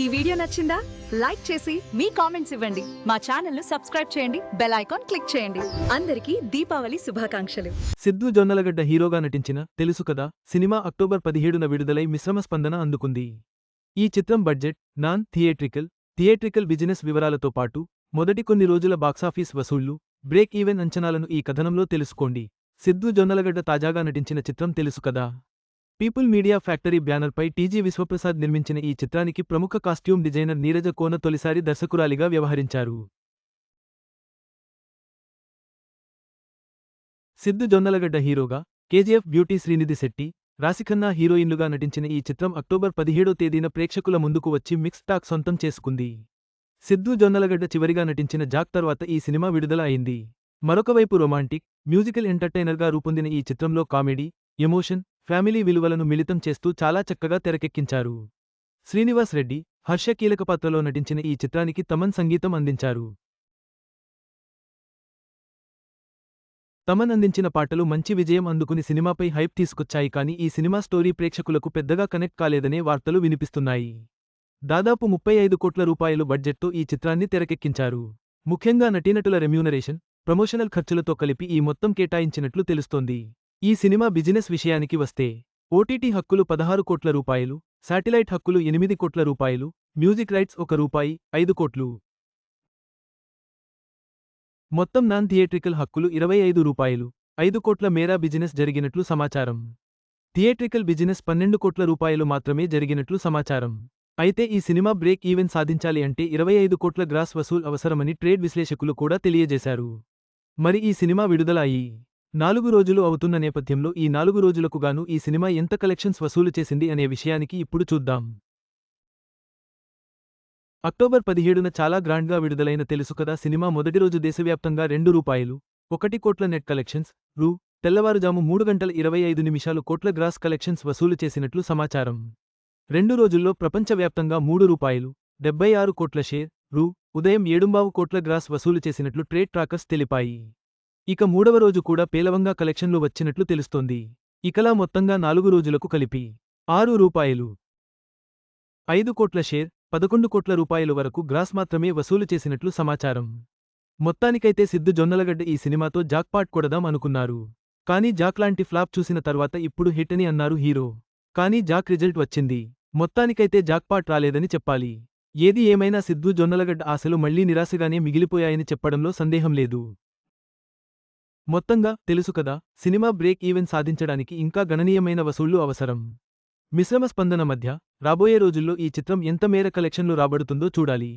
ఈ వీడియో నచ్చిందా? లైక్ చేసి మీ కామెంట్స్ ఇవ్వండి. మా ఛానల్ను సబ్స్క్రైబ్ చేయండి. బెల్ ఐకాన్ క్లిక్ చేయండి. అందరికీ దీపావళి శుభాకాంక్షలు. సిద్ధు జొన్నలగడ్డ హీరోగా నటించిన తెలుసు కదా సినిమా అక్టోబర్ పదిహేడున విడుదలై మిశ్రమ స్పందన అందుకుంది. ఈ చిత్రం budget non theatrical theatrical business వివరాలతో పాటు మొదటి కొన్ని రోజుల బాక్సాఫీస్ వసూళ్ళు బ్రేక్ ఈవెన్ అంచనాలను ఈ కథనంలో తెలుసుకోండి. సిద్ధు జొన్నలగడ్డ తాజాగా నటించిన చిత్రం తెలుసు కదా. పీపుల్ మీడియా ఫ్యాక్టరీ బ్యానర్పై టీజీ విశ్వప్రసాద్ నిర్మించిన ఈ చిత్రానికి ప్రముఖ కాస్ట్యూమ్ డిజైనర్ నీరజ కోన తొలిసారి దర్శకురాలిగా వ్యవహరించారు. సిద్ధు జొన్నలగడ్డ హీరోగా కేజీఎఫ్ బ్యూటీ శ్రీనిధి శెట్టి రాశిఖన్నా హీరోయిన్లుగా నటించిన ఈ చిత్రం అక్టోబర్ పదిహేడో తేదీన ప్రేక్షకుల ముందుకు వచ్చి మిక్స్ టాక్ సొంతం చేసుకుంది. సిద్ధు జొన్నలగడ్డ చివరిగా నటించిన జాక్ తర్వాత ఈ సినిమా విడుదల అయింది. మరొకవైపు రొమాంటిక్ మ్యూజికల్ ఎంటర్టైనర్గా రూపొందిన ఈ చిత్రంలో కామెడీ ఎమోషన్ ఫ్యామిలీ విలువలను మిళితం చేస్తూ చాలా చక్కగా తెరకెక్కించారు. శ్రీనివాస్ రెడ్డి హర్ష కీలక పాత్రలో నటించిన ఈ చిత్రానికి తమన్ సంగీతం అందించారు. తమన్ అందించిన పాటలు మంచి విజయం అందుకుని సినిమాపై హైప్ తీసుకొచ్చాయి కానీ ఈ సినిమా స్టోరీ ప్రేక్షకులకు పెద్దగా కనెక్ట్ కాలేదనే వార్తలు వినిపిస్తున్నాయి. దాదాపు ముప్పై ఐదు కోట్ల రూపాయలు బడ్జెట్తో ఈ చిత్రాన్ని తెరకెక్కించారు. ముఖ్యంగా నటీనటుల రెమ్యూనరేషన్ ప్రమోషనల్ ఖర్చులతో కలిపి ఈ మొత్తం కేటాయించినట్లు తెలుస్తోంది. ఈ సినిమా బిజినెస్ విషయానికి వస్తే ఓటీటీ హక్కులు పదహారు కోట్ల రూపాయలు శాటిలైట్ హక్కులు ఎనిమిది కోట్ల రూపాయలు మ్యూజిక్ రైట్స్ ఒక రూపాయి ఐదు కోట్లు. మొత్తం నాన్ థియేట్రికల్ హక్కులు ఇరవై ఐదు రూపాయలు ఐదు కోట్ల మేరా బిజినెస్ జరిగినట్లు సమాచారం. థియేట్రికల్ బిజినెస్ పన్నెండు కోట్ల రూపాయలు మాత్రమే జరిగినట్లు సమాచారం. అయితే ఈ సినిమా బ్రేక్ ఈవెన్ సాధించాలి అంటే ఇరవై ఐదు కోట్ల గ్రాస్ వసూల్ అవసరమని ట్రేడ్ విశ్లేషకులు కూడా తెలియజేశారు. మరి ఈ సినిమా విడుదల అయ్యి నాలుగు రోజులు అవుతున్న నేపథ్యంలో ఈ నాలుగు రోజులకు గాను ఈ సినిమా ఎంత కలెక్షన్స్ వసూలు చేసింది అనే విషయానికి ఇప్పుడు చూద్దాం. అక్టోబర్ పదిహేడున చాలా గ్రాండ్గా విడుదలైన తెలుసు కదా సినిమా మొదటి రోజు దేశవ్యాప్తంగా రెండు రూపాయలు ఒకటి కోట్ల నెట్ కలెక్షన్స్ రూ. తెల్లవారుజాము మూడు గంటల ఇరవై ఐదు నిమిషాలు కోట్ల గ్రాస్ కలెక్షన్స్ వసూలు చేసినట్లు సమాచారం. రెండు రోజుల్లో ప్రపంచవ్యాప్తంగా మూడు రూపాయలు డెబ్బై ఆరు కోట్ల షేర్ రూ. ఉదయం ఏడుంబావు కోట్ల గ్రాస్ వసూలు చేసినట్లు ట్రేడ్ ట్రాకర్స్ తెలిపాయి. ఇక మూడవ రోజు కూడా పేలవంగా కలెక్షన్లు వచ్చినట్లు తెలుస్తోంది. ఇకలా మొత్తంగా నాలుగు రోజులకు కలిపి ఆరు రూపాయలు. ఐదు కోట్ల షేర్ పదకొండు కోట్ల రూపాయల వరకు గ్రాస్ మాత్రమే వసూలు చేసినట్లు సమాచారం. మొత్తానికైతే సిద్ధు జొన్నలగడ్డ ఈ సినిమాతో జాక్పాట్ కొడదాం అనుకున్నారు. కానీ జాక్ లాంటి ఫ్లాప్ చూసిన తర్వాత ఇప్పుడు హిట్ అని అన్నారు హీరో. కానీ జాక్ రిజల్ట్ వచ్చింది. మొత్తానికైతే జాక్పాట్ రాలేదని చెప్పాలి. ఏది ఏమైనా సిద్ధు జొన్నలగడ్డ ఆశలు మళ్ళీ నిరాశగానే మిగిలిపోయాయని చెప్పడంలో సందేహం లేదు. మొత్తంగా తెలుసు కదా సినిమా బ్రేక్ ఈవెన్ సాధించడానికి ఇంకా గణనీయమైన వసూళ్ళు అవసరం. మిశ్రమ స్పందన మధ్య రాబోయే రోజుల్లో ఈ చిత్రం ఎంత మేర కలెక్షన్లు రాబడుతుందో చూడాలి.